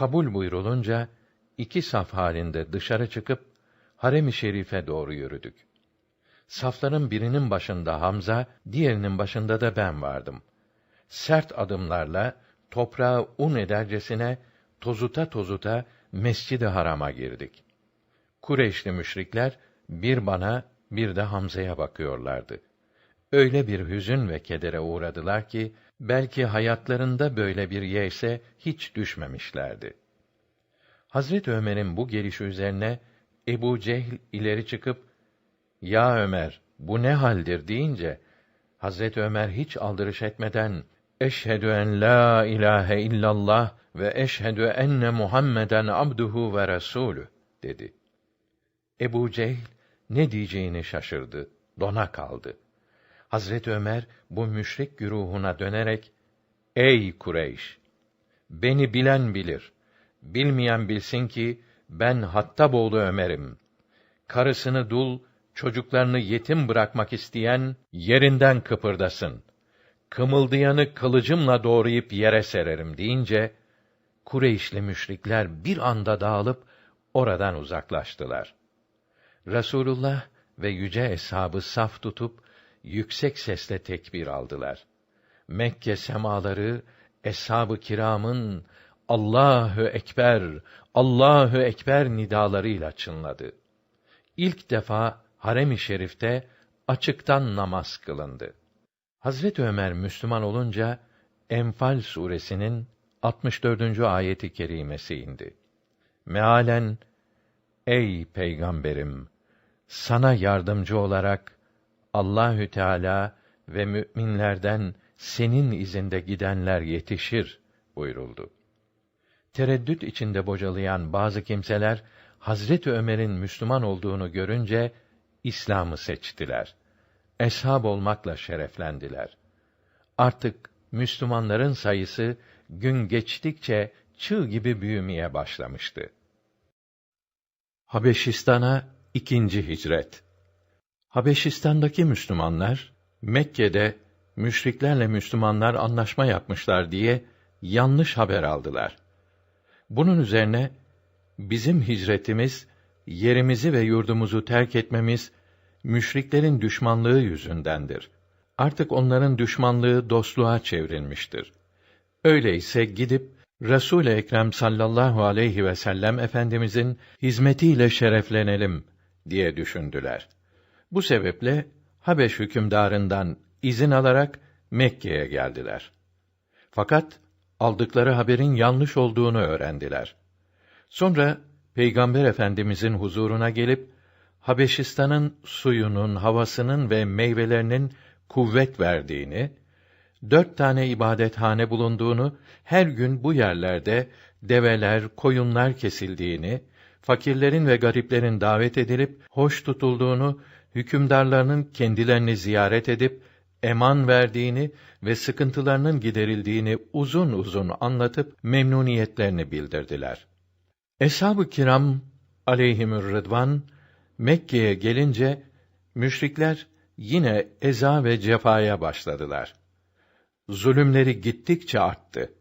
Kabul buyrulunca iki saf halinde dışarı çıkıp harem-i şerife doğru yürüdük. Safların birinin başında Hamza, diğerinin başında da ben vardım. Sert adımlarla toprağı un edercesine tozuta tozuta Mescid-i Haram'a girdik. Kureyşli müşrikler bir bana bir de Hamza'ya bakıyorlardı. Öyle bir hüzün ve kedere uğradılar ki belki hayatlarında böyle bir yeyse hiç düşmemişlerdi. Hazret Ömer'in bu gelişi üzerine Ebu Cehl ileri çıkıp "Ya Ömer, bu ne haldir?" deyince Hazret Ömer hiç aldırış etmeden Eşhedü en la ilahe illallah ve eşhedü enne Muhammeden abduhu ve resulü dedi. Ebu Cehl ne diyeceğini şaşırdı, dona kaldı. Hazret Ömer bu müşrik güruhuna dönerek Ey Kureyş! Beni bilen bilir. Bilmeyen bilsin ki ben Hattaboğlu Ömer'im. Karısını dul, çocuklarını yetim bırakmak isteyen yerinden kıpırdasın. Kımıldayanı kılıcımla doğrayıp yere sererim deyince Kureyşli müşrikler bir anda dağılıp oradan uzaklaştılar. Resulullah ve yüce eshabı saf tutup yüksek sesle tekbir aldılar. Mekke semaları eshab-ı kiramın Allahu ekber, Allahu ekber nidalarıyla çınladı. İlk defa harem-i şerifte açıktan namaz kılındı. Hazret Ömer Müslüman olunca Enfal suresinin 64. ayeti kerimesi indi. Mealen Ey peygamberim sana yardımcı olarak Allahü Teala ve müminlerden senin izinde gidenler yetişir buyuruldu. Tereddüt içinde bocalayan bazı kimseler Hazret Ömer'in Müslüman olduğunu görünce İslam'ı seçtiler. Eshab olmakla şereflendiler. Artık Müslümanların sayısı gün geçtikçe çığ gibi büyümeye başlamıştı. Habeşistan'a ikinci hicret. Habeşistan'daki Müslümanlar Mekke'de müşriklerle Müslümanlar anlaşma yapmışlar diye yanlış haber aldılar. Bunun üzerine bizim hicretimiz yerimizi ve yurdumuzu terk etmemiz müşriklerin düşmanlığı yüzündendir. Artık onların düşmanlığı dostluğa çevrilmiştir. Öyleyse gidip Resul Ekrem sallallahu aleyhi ve sellem efendimizin hizmetiyle şereflenelim diye düşündüler. Bu sebeple Habeş hükümdarından izin alarak Mekke'ye geldiler. Fakat aldıkları haberin yanlış olduğunu öğrendiler. Sonra Peygamber Efendimizin huzuruna gelip Habeşistan'ın suyunun, havasının ve meyvelerinin kuvvet verdiğini, dört tane ibadethane bulunduğunu, her gün bu yerlerde develer, koyunlar kesildiğini, fakirlerin ve gariplerin davet edilip hoş tutulduğunu, hükümdarlarının kendilerini ziyaret edip eman verdiğini ve sıkıntılarının giderildiğini uzun uzun anlatıp memnuniyetlerini bildirdiler. Eshab-ı kiram aleyhimür rıdvan Mekke'ye gelince müşrikler yine eza ve cefaya başladılar. Zulümleri gittikçe arttı.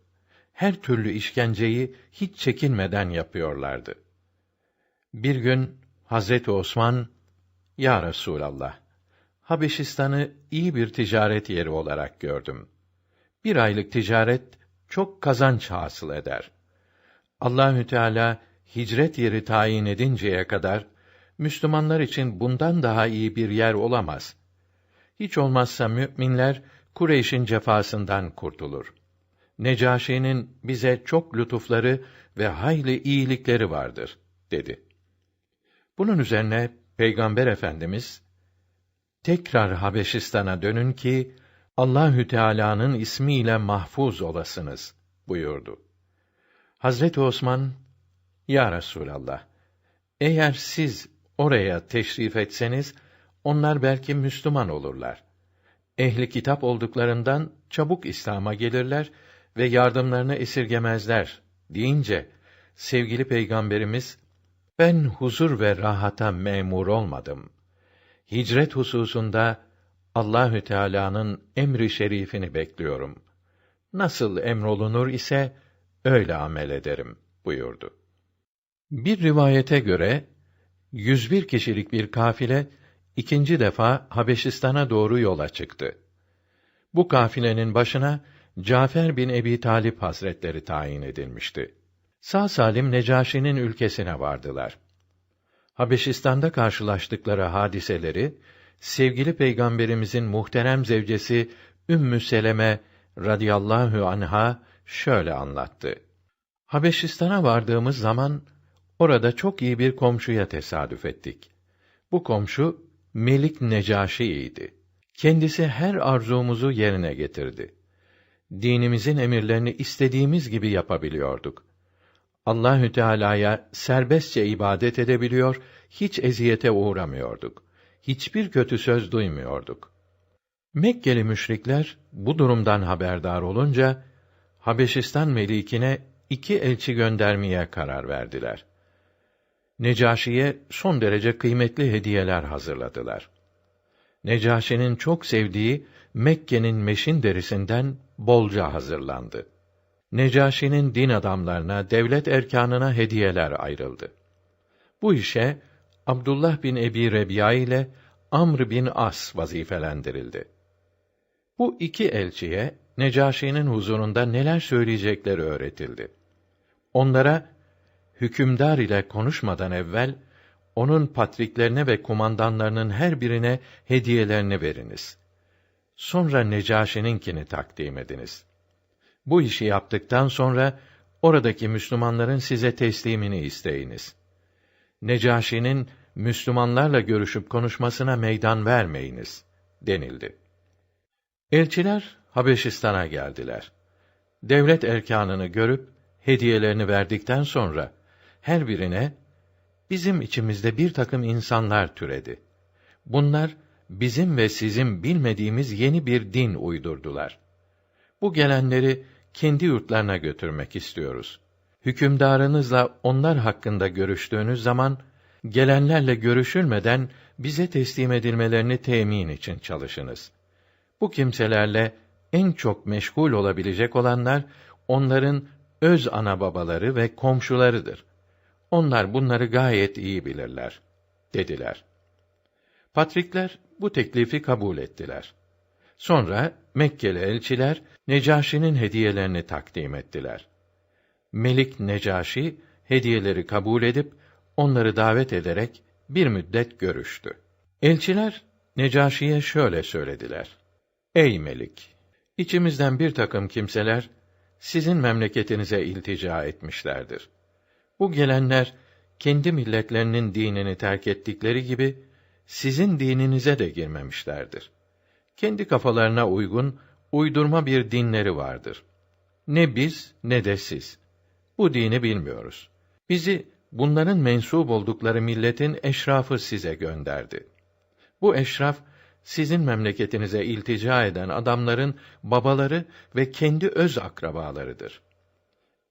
Her türlü işkenceyi hiç çekinmeden yapıyorlardı. Bir gün Hazreti Osman, Ya Resûlallah, Habeşistan'ı iyi bir ticaret yeri olarak gördüm. Bir aylık ticaret çok kazanç hasıl eder. Allahü Teala hicret yeri tayin edinceye kadar Müslümanlar için bundan daha iyi bir yer olamaz. Hiç olmazsa müminler Kureyş'in cefasından kurtulur. Necaşi'nin bize çok lütufları ve hayli iyilikleri vardır dedi. Bunun üzerine Peygamber Efendimiz tekrar Habeşistan'a dönün ki Allahü Teala'nın ismiyle mahfuz olasınız buyurdu. Hazreti Osman Ya Resulallah eğer siz oraya teşrif etseniz onlar belki Müslüman olurlar. Ehli kitap olduklarından çabuk İslam'a gelirler ve yardımlarını esirgemezler deyince sevgili peygamberimiz ben huzur ve rahata memur olmadım. Hicret hususunda Allahü Teala'nın emri şerifini bekliyorum. Nasıl emrolunur ise öyle amel ederim buyurdu. Bir rivayete göre 101 kişilik bir kafile ikinci defa Habeşistan'a doğru yola çıktı. Bu kafilenin başına Cafer bin Ebi Talip Hazretleri tayin edilmişti. Sağ salim Necaşi'nin ülkesine vardılar. Habeşistan'da karşılaştıkları hadiseleri sevgili peygamberimizin muhterem zevcesi Ümmü Seleme radıyallahu anha şöyle anlattı. Habeşistan'a vardığımız zaman orada çok iyi bir komşuya tesadüf ettik. Bu komşu Melik Necaşi'ydi. Kendisi her arzumuzu yerine getirdi. Dinimizin emirlerini istediğimiz gibi yapabiliyorduk. Allahü Teala'ya serbestçe ibadet edebiliyor, hiç eziyete uğramıyorduk. Hiçbir kötü söz duymuyorduk. Mekkeli müşrikler bu durumdan haberdar olunca Habeşistan melikine iki elçi göndermeye karar verdiler. Necaşi'ye son derece kıymetli hediyeler hazırladılar. Necaşi'nin çok sevdiği Mekke'nin meşin derisinden bolca hazırlandı. Necaşi'nin din adamlarına, devlet erkanına hediyeler ayrıldı. Bu işe Abdullah bin Ebi Rebiya ile Amr bin As vazifelendirildi. Bu iki elçiye Necaşi'nin huzurunda neler söyleyecekleri öğretildi. Onlara hükümdar ile konuşmadan evvel onun patriklerine ve kumandanlarının her birine hediyelerini veriniz. Sonra Necaşi'ninkini takdim ediniz. Bu işi yaptıktan sonra oradaki Müslümanların size teslimini isteyiniz. Necaşi'nin Müslümanlarla görüşüp konuşmasına meydan vermeyiniz denildi. Elçiler Habeşistan'a geldiler. Devlet erkanını görüp hediyelerini verdikten sonra her birine bizim içimizde bir takım insanlar türedi. Bunlar bizim ve sizin bilmediğimiz yeni bir din uydurdular. Bu gelenleri kendi yurtlarına götürmek istiyoruz. Hükümdarınızla onlar hakkında görüştüğünüz zaman gelenlerle görüşülmeden bize teslim edilmelerini temin için çalışınız. Bu kimselerle en çok meşgul olabilecek olanlar onların öz ana babaları ve komşularıdır. Onlar bunları gayet iyi bilirler dediler. Patrikler bu teklifi kabul ettiler. Sonra Mekkeli elçiler Necaşi'nin hediyelerini takdim ettiler. Melik Necaşi hediyeleri kabul edip onları davet ederek bir müddet görüştü. Elçiler Necaşi'ye şöyle söylediler: Ey Melik, içimizden bir takım kimseler sizin memleketinize iltica etmişlerdir. Bu gelenler kendi milletlerinin dinini terk ettikleri gibi sizin dininize de girmemişlerdir. Kendi kafalarına uygun uydurma bir dinleri vardır. Ne biz ne de siz. Bu dini bilmiyoruz. Bizi bunların mensup oldukları milletin eşrafı size gönderdi. Bu eşraf sizin memleketinize iltica eden adamların babaları ve kendi öz akrabalarıdır.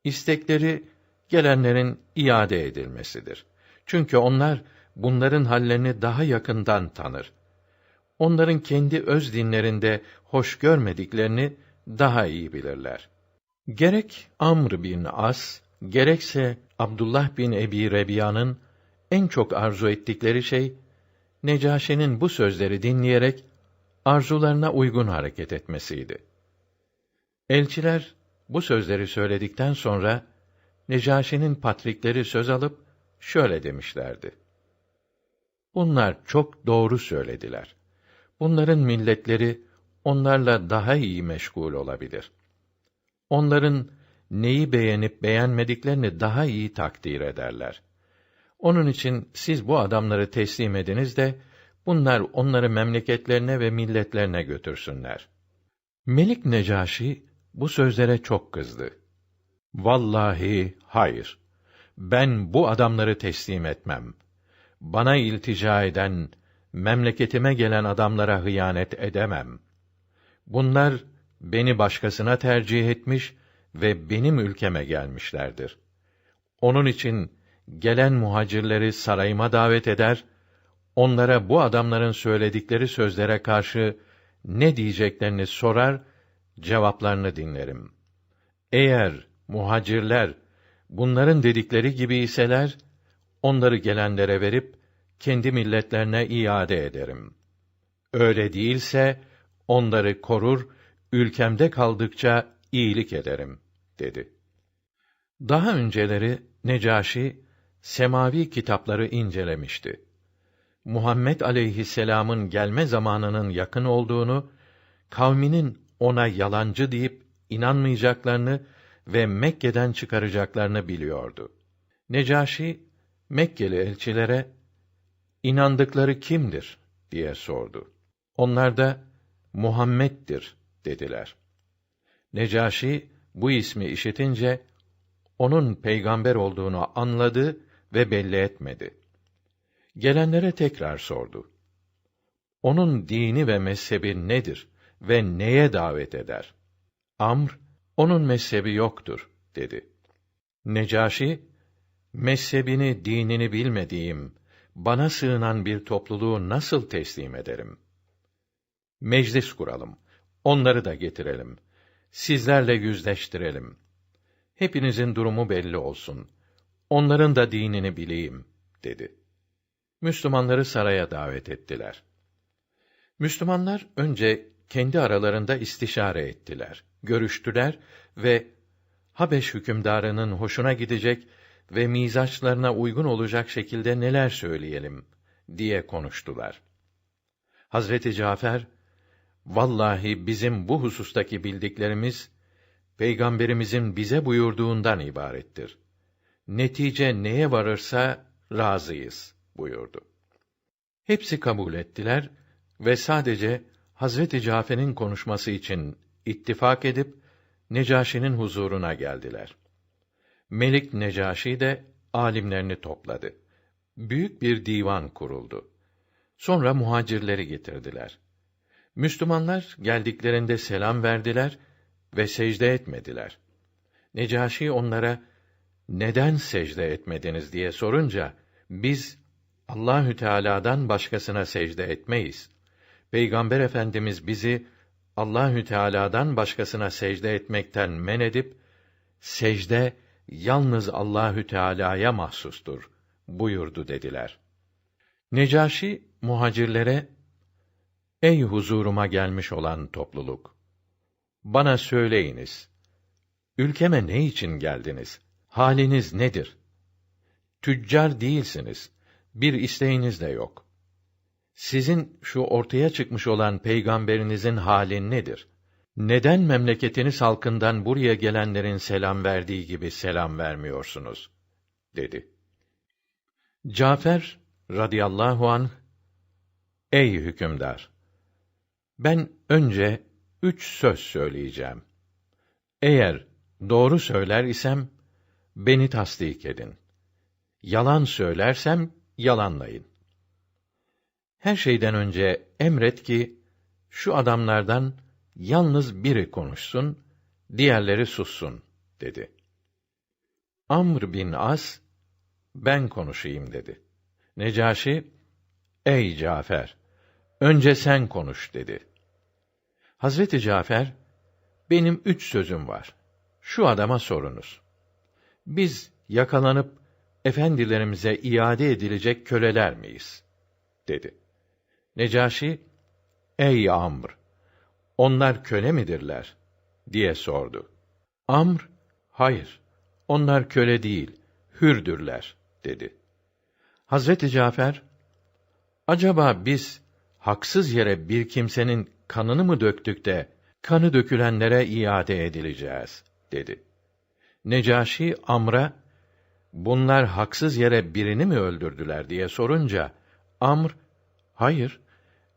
İstekleri gelenlerin iade edilmesidir. Çünkü onlar bunların hallerini daha yakından tanır. Onların kendi öz dinlerinde hoş görmediklerini daha iyi bilirler. Gerek Amr bin As, gerekse Abdullah bin Ebi Rebiya'nın en çok arzu ettikleri şey Necaşi'nin bu sözleri dinleyerek arzularına uygun hareket etmesiydi. Elçiler bu sözleri söyledikten sonra Necaşi'nin patrikleri söz alıp şöyle demişlerdi: Bunlar çok doğru söylediler. Bunların milletleri onlarla daha iyi meşgul olabilir. Onların neyi beğenip beğenmediklerini daha iyi takdir ederler. Onun için siz bu adamları teslim ediniz de bunlar onları memleketlerine ve milletlerine götürsünler. Melik Necaşi bu sözlere çok kızdı. Vallahi hayır. Ben bu adamları teslim etmem. Bana iltica eden, memleketime gelen adamlara hıyanet edemem. Bunlar beni başkasına tercih etmiş ve benim ülkeme gelmişlerdir. Onun için gelen muhacirleri sarayıma davet eder, onlara bu adamların söyledikleri sözlere karşı ne diyeceklerini sorar, cevaplarını dinlerim. Eğer muhacirler bunların dedikleri gibi iseler onları gelenlere verip kendi milletlerine iade ederim. Öyle değilse onları korur, ülkemde kaldıkça iyilik ederim dedi. Daha önceleri Necaşi semavi kitapları incelemişti. Muhammed aleyhisselam'ın gelme zamanının yakın olduğunu, kavminin ona yalancı deyip inanmayacaklarını ve Mekke'den çıkaracaklarını biliyordu. Necaşi Mekkeli elçilere inandıkları kimdir diye sordu. Onlar da Muhammed'dir dediler. Necaşi bu ismi işitince onun peygamber olduğunu anladı ve belli etmedi. Gelenlere tekrar sordu. Onun dini ve mezhebi nedir ve neye davet eder? Amr, onun mezhebi yoktur, dedi. Necaşi, mezhebini, dinini bilmediğim, bana sığınan bir topluluğu nasıl teslim ederim? Meclis kuralım, onları da getirelim, sizlerle yüzleştirelim. Hepinizin durumu belli olsun, onların da dinini bileyim, dedi. Müslümanları saraya davet ettiler. Müslümanlar önce kendi aralarında istişare ettiler, görüştüler ve Habeş hükümdarının hoşuna gidecek ve mizaçlarına uygun olacak şekilde neler söyleyelim diye konuştular. Hazreti Cafer, vallahi bizim bu husustaki bildiklerimiz peygamberimizin bize buyurduğundan ibarettir. Netice neye varırsa razıyız buyurdu. Hepsi kabul ettiler ve sadece Hazreti Cafer'in konuşması için ittifak edip Necaşi'nin huzuruna geldiler. Melik Necaşi de alimlerini topladı. Büyük bir divan kuruldu. Sonra muhacirleri getirdiler. Müslümanlar geldiklerinde selam verdiler ve secde etmediler. Necaşi onlara neden secde etmediniz diye sorunca biz Allahü Teala'dan başkasına secde etmeyiz. Peygamber Efendimiz bizi Allahü Teala'dan başkasına secde etmekten men edip secde yalnız Allahü Teala'ya mahsustur buyurdu dediler. Necaşi muhacirlere Ey huzuruma gelmiş olan topluluk bana söyleyiniz ülkeme ne için geldiniz haliniz nedir? Tüccar değilsiniz bir isteğiniz de yok. Sizin şu ortaya çıkmış olan peygamberinizin hali nedir neden memleketiniz halkından buraya gelenlerin selam verdiği gibi selam vermiyorsunuz? dedi. Cafer radıyallahu an Ey hükümdar! Ben önce üç söz söyleyeceğim. Eğer doğru söyler isem, beni tasdik edin. Yalan söylersem, yalanlayın. Her şeyden önce emret ki, şu adamlardan yalnız biri konuşsun, diğerleri sussun, dedi. Amr bin As, ben konuşayım dedi. Necaşi, ey Cafer, önce sen konuş dedi. Hazreti Cafer, benim üç sözüm var. Şu adama sorunuz. Biz yakalanıp efendilerimize iade edilecek köleler miyiz? dedi. Necaşi, ey Amr, onlar köle midirler? diye sordu. Amr, hayır, onlar köle değil, hürdürler, dedi. Hazreti Cafer, acaba biz haksız yere bir kimsenin kanını mı döktük de kanı dökülenlere iade edileceğiz dedi. Necaşi Amr'a bunlar haksız yere birini mi öldürdüler diye sorunca Amr hayır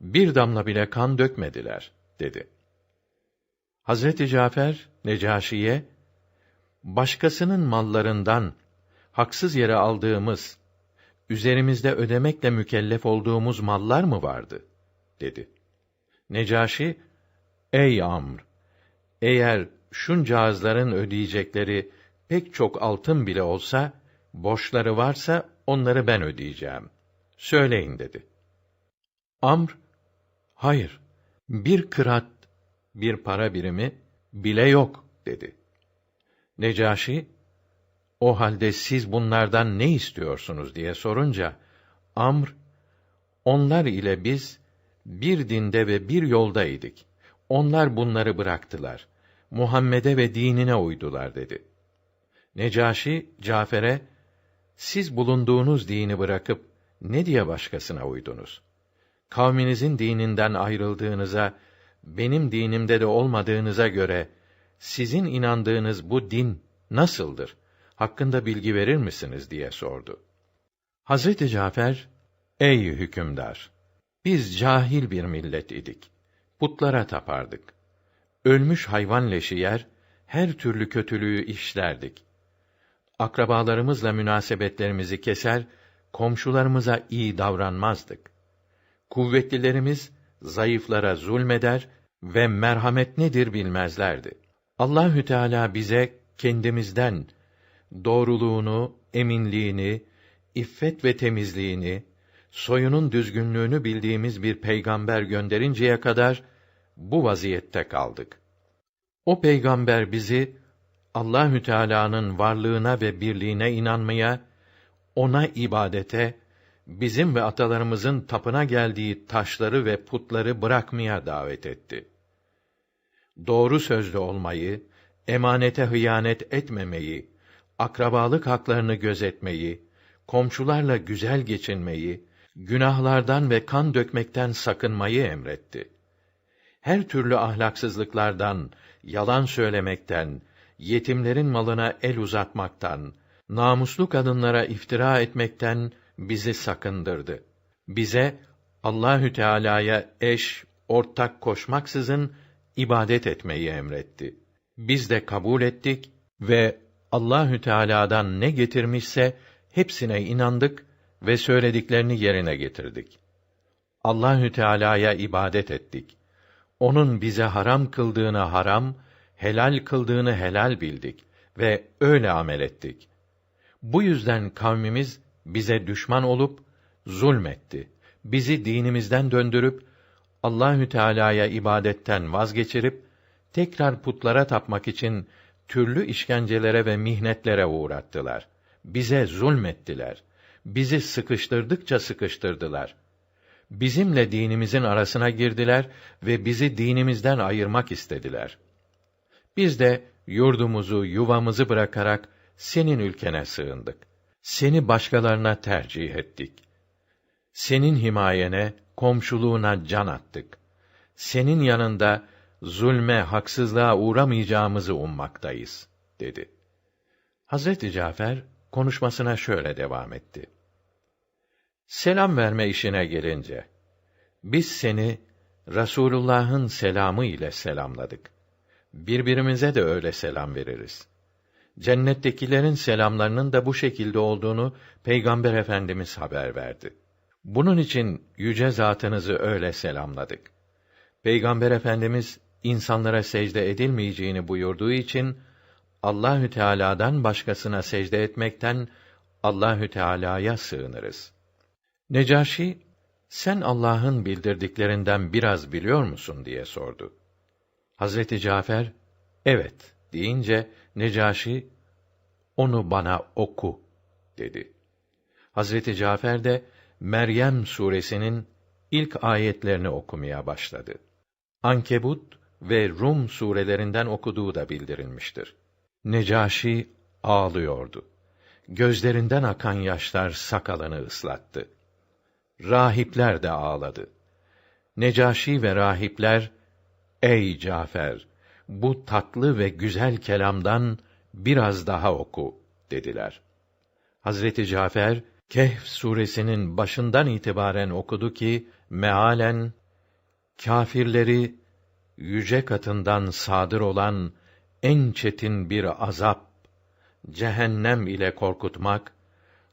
bir damla bile kan dökmediler dedi. Hazreti Cafer Necaşi'ye başkasının mallarından haksız yere aldığımız üzerimizde ödemekle mükellef olduğumuz mallar mı vardı dedi. Necaşi ey Amr eğer şuncağızların ödeyecekleri pek çok altın bile olsa borçları varsa onları ben ödeyeceğim. Söyleyin dedi. Amr hayır bir kırat bir para birimi bile yok dedi. Necaşi, o halde siz bunlardan ne istiyorsunuz diye sorunca, Amr, onlar ile biz bir dinde ve bir yoldaydık. Onlar bunları bıraktılar. Muhammed'e ve dinine uydular dedi. Necaşi Cafer'e siz bulunduğunuz dini bırakıp ne diye başkasına uydunuz? Kavminizin dininden ayrıldığınıza, benim dinimde de olmadığınıza göre sizin inandığınız bu din nasıldır? Hakkında bilgi verir misiniz diye sordu. Hazreti Cafer, ey hükümdar, biz cahil bir millet idik. Putlara tapardık. Ölmüş hayvan leşi yer, her türlü kötülüğü işlerdik. Akrabalarımızla münasebetlerimizi keser, komşularımıza iyi davranmazdık. Kuvvetlilerimiz zayıflara zulmeder ve merhamet nedir bilmezlerdi. Allahü Teala bize kendimizden doğruluğunu, eminliğini, iffet ve temizliğini, soyunun düzgünlüğünü bildiğimiz bir peygamber gönderinceye kadar bu vaziyette kaldık. O peygamber bizi Allahü Teala'nın varlığına ve birliğine inanmaya, ona ibadete, bizim ve atalarımızın tapına geldiği taşları ve putları bırakmaya davet etti. Doğru sözlü olmayı, emanete hıyanet etmemeyi, akrabalık haklarını gözetmeyi, komşularla güzel geçinmeyi, günahlardan ve kan dökmekten sakınmayı emretti. Her türlü ahlaksızlıklardan, yalan söylemekten, yetimlerin malına el uzatmaktan, namuslu kadınlara iftira etmekten bizi sakındırdı. Bize Allahü Teala'ya eş, ortak koşmaksızın ibadet etmeyi emretti. Biz de kabul ettik ve Allahü Teala'dan ne getirmişse hepsine inandık ve söylediklerini yerine getirdik. Allahü Teala'ya ibadet ettik. Onun bize haram kıldığını haram, helal kıldığını helal bildik ve öyle amel ettik. Bu yüzden kavmimiz bize düşman olup zulmetti. Bizi dinimizden döndürüp Allahü Teala'ya ibadetten vazgeçirip tekrar putlara tapmak için türlü işkencelere ve mihnetlere uğrattılar. Bize zulmettiler. Bizi sıkıştırdıkça sıkıştırdılar. Bizimle dinimizin arasına girdiler ve bizi dinimizden ayırmak istediler. Biz de yurdumuzu, yuvamızı bırakarak senin ülkene sığındık. Seni başkalarına tercih ettik. Senin himayene, komşuluğuna can attık. Senin yanında zulme, haksızlığa uğramayacağımızı ummaktayız, dedi. Hazreti Cafer konuşmasına şöyle devam etti. Selam verme işine gelince, biz seni Rasulullah'ın selamı ile selamladık. Birbirimize de öyle selam veririz. Cennettekilerin selamlarının da bu şekilde olduğunu Peygamber Efendimiz haber verdi. Bunun için yüce zatınızı öyle selamladık. Peygamber Efendimiz insanlara secde edilmeyeceğini buyurduğu için Allahü Teala'dan başkasına secde etmekten Allahü Teala'ya sığınırız. Necaşi, sen Allah'ın bildirdiklerinden biraz biliyor musun diye sordu. Hazreti Cafer, evet deyince Necaşi, onu bana oku dedi. Hazreti Cafer de Meryem suresinin ilk ayetlerini okumaya başladı. Ankebut ve Rum surelerinden okuduğu da bildirilmiştir. Necaşi ağlıyordu. Gözlerinden akan yaşlar sakalını ıslattı. Rahipler de ağladı. Necaşi ve rahipler, ey Cafer, bu tatlı ve güzel kelamdan biraz daha oku dediler. Hazreti Cafer Kehf suresinin başından itibaren okudu ki mealen kâfirleri yüce katından sadır olan en çetin bir azap cehennem ile korkutmak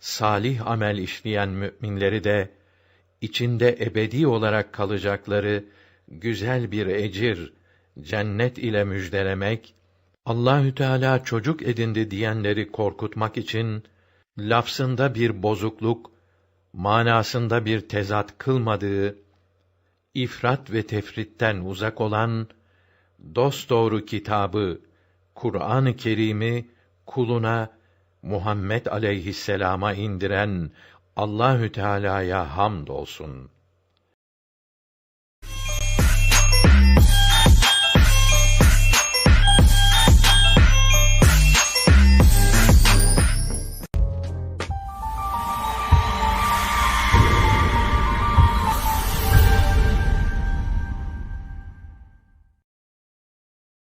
salih amel işleyen müminleri de içinde ebedi olarak kalacakları güzel bir ecir cennet ile müjdelemek Allahü Teala çocuk edindi diyenleri korkutmak için lafsında bir bozukluk, manasında bir tezat kılmadığı, ifrat ve tefritten uzak olan dosdoğru kitabı Kur'an-ı Kerim'i kuluna Muhammed aleyhisselama indiren Allahü Teala'ya hamd olsun.